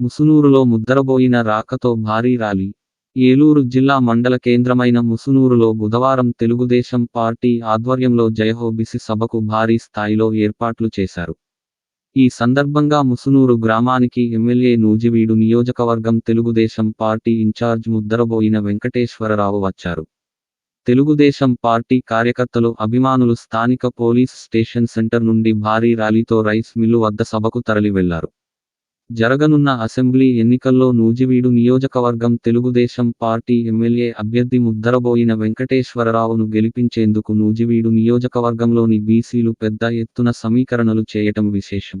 ముసునూరులో ముద్దరబోయిన రాకతో భారీ ర్యాలీ. ఏలూరు జిల్లా మండల కేంద్రమైన ముసునూరులో బుధవారం తెలుగుదేశం పార్టీ ఆధ్వర్యంలో జయహోబిసి సభకు భారీ స్థాయిలో ఏర్పాట్లు చేశారు. ఈ సందర్భంగా ముసునూరు గ్రామానికి ఎమ్మెల్యే నూజివీడు నియోజకవర్గం తెలుగుదేశం పార్టీ ఇన్ఛార్జ్ ముద్దరబోయిన వెంకటేశ్వరరావు వచ్చారు. తెలుగుదేశం పార్టీ కార్యకర్తలు అభిమానులు స్థానిక పోలీస్ స్టేషన్ సెంటర్ నుండి భారీ ర్యాలీతో రైస్ మిల్లు వద్ద సభకు తరలి వెళ్ళారు జరగనున్న అసెంబ్లీ ఎన్నికల్లో నూజివీడు నియోజకవర్గం తెలుగుదేశం పార్టీ ఎమ్మెల్యే అభ్యర్థి ముద్దరబోయిన వెంకటేశ్వరరావును గెలిపించేందుకు నూజివీడు నియోజకవర్గంలోని బీసీలు పెద్ద ఎత్తున సమీకరణలు చేయటం విశేషం.